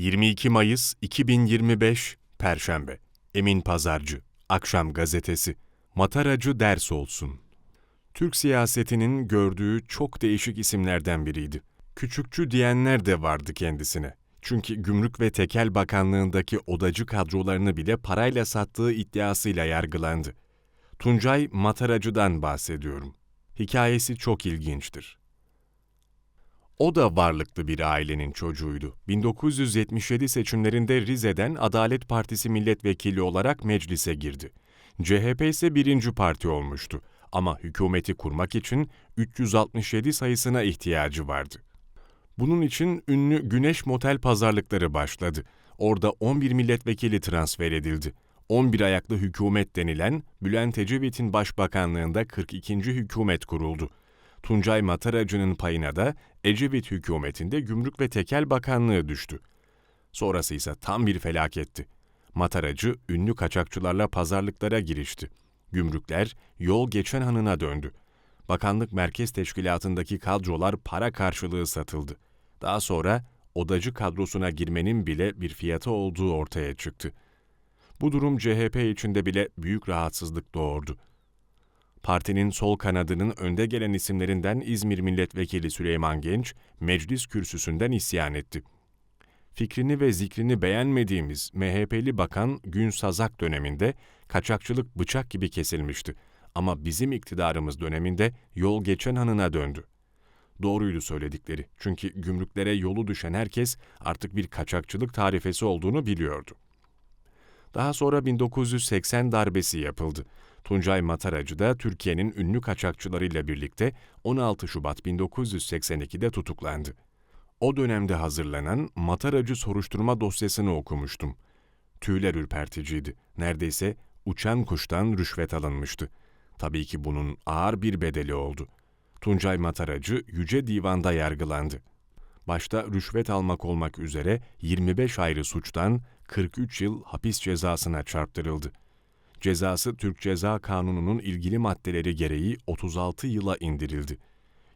22 Mayıs 2025 Perşembe Emin Pazarcı Akşam Gazetesi Mataracı ders olsun. Türk siyasetinin gördüğü çok değişik isimlerden biriydi. Küçükçü diyenler de vardı kendisine. Çünkü Gümrük ve Tekel Bakanlığındaki odacı kadrolarını bile parayla sattığı iddiasıyla yargılandı. Tuncay Mataracı'dan bahsediyorum. Hikayesi çok ilginçtir. O da varlıklı bir ailenin çocuğuydu. 1977 seçimlerinde Rize'den Adalet Partisi milletvekili olarak meclise girdi. CHP ise birinci parti olmuştu ama hükümeti kurmak için 367 sayısına ihtiyacı vardı. Bunun için ünlü Güneş Motel pazarlıkları başladı. Orada 11 milletvekili transfer edildi. 11 ayaklı hükümet denilen Bülent Ecevit'in başbakanlığında 42. hükümet kuruldu. Tuncay Mataracı'nın payına da Ecevit hükümetinde Gümrük ve Tekel Bakanlığı düştü. Sonrası ise tam bir felaketti. Mataracı ünlü kaçakçılarla pazarlıklara girişti. Gümrükler yol geçen hanına döndü. Bakanlık Merkez Teşkilatı'ndaki kadrolar para karşılığı satıldı. Daha sonra odacı kadrosuna girmenin bile bir fiyatı olduğu ortaya çıktı. Bu durum CHP içinde bile büyük rahatsızlık doğurdu. Partinin sol kanadının önde gelen isimlerinden İzmir Milletvekili Süleyman Genç, meclis kürsüsünden isyan etti. Fikrini ve zikrini beğenmediğimiz MHP'li bakan Gün Sazak döneminde kaçakçılık bıçak gibi kesilmişti. Ama bizim iktidarımız döneminde yol geçen hanına döndü. Doğruydu söyledikleri çünkü gümrüklere yolu düşen herkes artık bir kaçakçılık tarifesi olduğunu biliyordu. Daha sonra 1980 darbesi yapıldı. Tuncay Mataracı da Türkiye'nin ünlü kaçakçılarıyla birlikte 16 Şubat 1982'de tutuklandı. O dönemde hazırlanan Mataracı soruşturma dosyasını okumuştum. Tüyler ürperticiydi. Neredeyse uçan kuştan rüşvet alınmıştı. Tabii ki bunun ağır bir bedeli oldu. Tuncay Mataracı Yüce Divan'da yargılandı. Başta rüşvet almak olmak üzere 25 ayrı suçtan 43 yıl hapis cezasına çarptırıldı. Cezası Türk Ceza Kanunu'nun ilgili maddeleri gereği 36 yıla indirildi.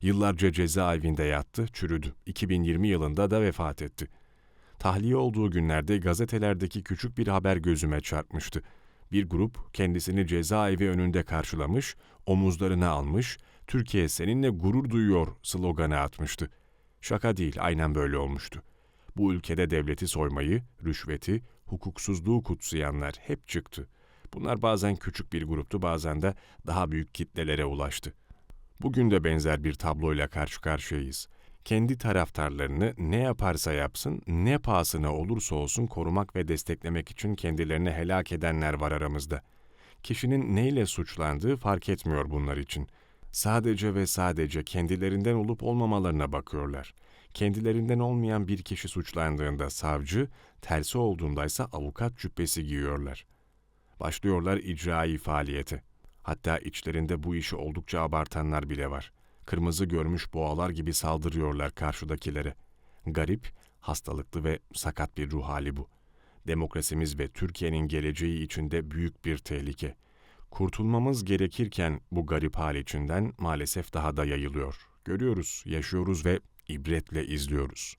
Yıllarca cezaevinde yattı, çürüdü. 2020 yılında da vefat etti. Tahliye olduğu günlerde gazetelerdeki küçük bir haber gözüme çarpmıştı. Bir grup kendisini cezaevi önünde karşılamış, omuzlarına almış, Türkiye seninle gurur duyuyor sloganı atmıştı. Şaka değil, aynen böyle olmuştu. Bu ülkede devleti soymayı, rüşveti, hukuksuzluğu kutsayanlar hep çıktı. Bunlar bazen küçük bir gruptu, bazen de daha büyük kitlelere ulaştı. Bugün de benzer bir tabloyla karşı karşıyayız. Kendi taraftarlarını ne yaparsa yapsın, ne pahasına olursa olsun korumak ve desteklemek için kendilerini helak edenler var aramızda. Kişinin neyle suçlandığı fark etmiyor bunlar için. Sadece ve sadece kendilerinden olup olmamalarına bakıyorlar. Kendilerinden olmayan bir kişi suçlandığında savcı, tersi olduğundaysa avukat cübbesi giyiyorlar. Başlıyorlar icrai faaliyete. Hatta içlerinde bu işi oldukça abartanlar bile var. Kırmızı görmüş boğalar gibi saldırıyorlar karşıdakilere. Garip, hastalıklı ve sakat bir ruh hali bu. Demokrasimiz ve Türkiye'nin geleceği içinde büyük bir tehlike. Kurtulmamız gerekirken bu garip hal içinden maalesef daha da yayılıyor. Görüyoruz, yaşıyoruz ve ibretle izliyoruz.